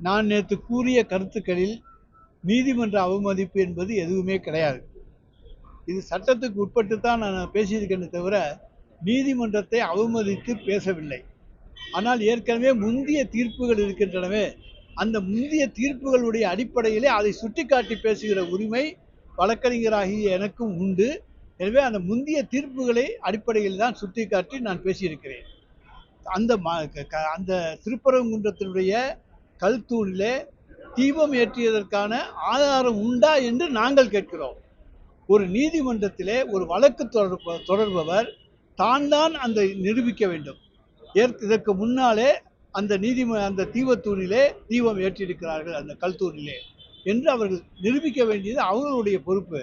நான் நேற்று கூறிய கருத்துக்களில் நீதிமன்ற அவமதிப்பு என்பது எதுவுமே கிடையாது. இது சட்டத்துக்கு உட்பட்டு தான் நான் பேசியிருக்கேனே தவிர நீதிமன்றத்தை அவமதித்து பேசவில்லை. ஆனால் ஏற்கனவே முந்திய தீர்ப்புகள் இருக்கின்றனவே அந்த முந்திய தீர்ப்புகளுடைய அடிப்படையிலே அதை சுட்டிக்காட்டி பேசுகிற உரிமை வழக்கறிஞராகிய எனக்கும் உண்டு. எனவே அந்த முந்திய தீர்ப்புகளை அடிப்படையில் தான் சுட்டிக்காட்டி நான் பேசியிருக்கிறேன். அந்த க- க- அந்த திருப்பரங்குன்றத்தினுடைய கல்தூணிலே தீபம் ஏற்றியதற்கான ஆதாரம் உண்டா என்று நாங்கள் கேட்கிறோம். ஒரு நீதிமன்றத்திலே ஒரு வழக்கு தொடர்ப தொடர்பவர் தான் தான் அந்த நிரூபிக்க வேண்டும். ஏற்க இதற்கு முன்னாலே அந்த நீதிம அந்த தீபத்தூணிலே தீபம் ஏற்றியிருக்கிறார்கள் அந்த கல்தூணிலே என்று அவர்கள் நிரூபிக்க வேண்டியது அவர்களுடைய பொறுப்பு.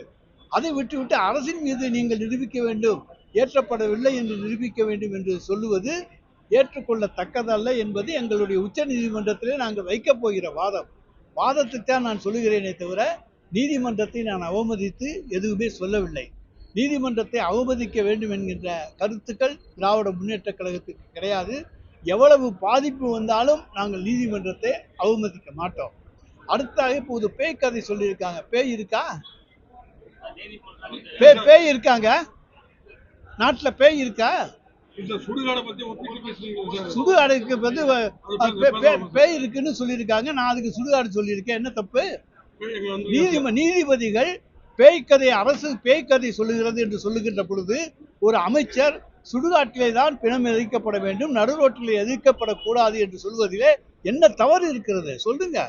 அதை விட்டுவிட்டு அரசின் மீது நீங்கள் நிரூபிக்க வேண்டும் ஏற்றப்படவில்லை என்று நிரூபிக்க வேண்டும் என்று சொல்லுவது ஏற்றுக்கொள்ளத்தக்கதல்ல என்பது எங்களுடைய உச்ச நீதிமன்றத்திலே நாங்கள் வைக்கப் போகிற வாதம். வாதத்தைத்தான் நான் சொல்லுகிறேனே தவிர நீதிமன்றத்தை நான் அவமதித்து எதுவுமே சொல்லவில்லை. நீதிமன்றத்தை அவமதிக்க வேண்டும் என்கின்ற கருத்துக்கள் திராவிட முன்னேற்ற கழகத்துக்கு கிடையாது. எவ்வளவு பாதிப்பு வந்தாலும் நாங்கள் நீதிமன்றத்தை அவமதிக்க மாட்டோம். அடுத்தாக இப்போது பேய் கதை சொல்லியிருக்காங்க. பேய் இருக்கா? பேய் பேய் இருக்காங்க? நாட்டில் பேய் இருக்கா? சுடுகாடை வந்து பேய் இருக்குன்னு சொல்லியிருக்காங்க. நான் அதுக்கு சுடுகாடு சொல்லியிருக்கேன். என்ன தப்பு? நீதிம நீதிபதிகள் பேய்க்கதை அரசு பேய்க்கதை சொல்லுகிறது என்று சொல்லுகின்ற பொழுது ஒரு அமைச்சர் சுடுகாட்டிலே தான் பிணம் எதிர்க்கப்பட வேண்டும் நடுரோட்டிலே எதிர்க்கப்படக்கூடாது என்று சொல்வதிலே என்ன தவறு இருக்கிறது? சொல்லுங்க.